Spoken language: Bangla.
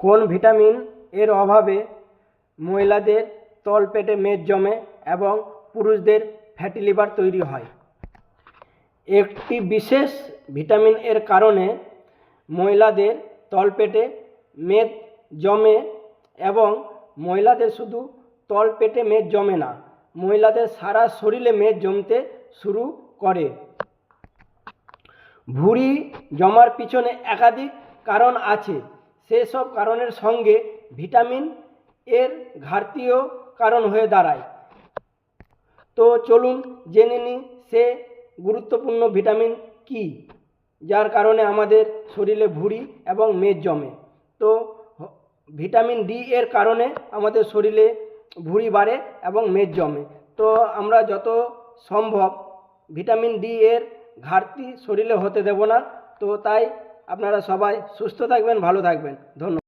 কোন ভিটামিন এর অভাবে মহিলাদের তলপেটে মেদ জমে এবং পুরুষদের ফ্যাটি লিভার তৈরি হয়? একটি বিশেষ ভিটামিন এর কারণে মহিলাদের তলপেটে মেদ জমে এবং মহিলাদের শুধু তলপেটে মেদ জমে না, মহিলাদের সারা শরীরে মেদ জমতে শুরু করে। ভুঁড়ি জমার পিছনে একাধিক কারণ আছে। সেসব কারণের সঙ্গে ভিটামিন এর ঘাটতিও কারণ হয়ে দাঁড়ায়। তো চলুন জেনে নিই সে গুরুত্বপূর্ণ ভিটামিন কি, যার কারণে আমাদের শরীরে ভুঁড়ি এবং মেদ জমে। তো ভিটামিন ডি এর কারণে আমাদের শরীরে ভুঁড়ি বাড়ে এবং মেদ জমে। তো আমরা যত সম্ভব ভিটামিন ডি এর ঘাটতি শরীরে হতে দেব না। তো তাই আপনারা সবাই সুস্থ থাকবেন ভালো থাকবেন। ধন্যবাদ।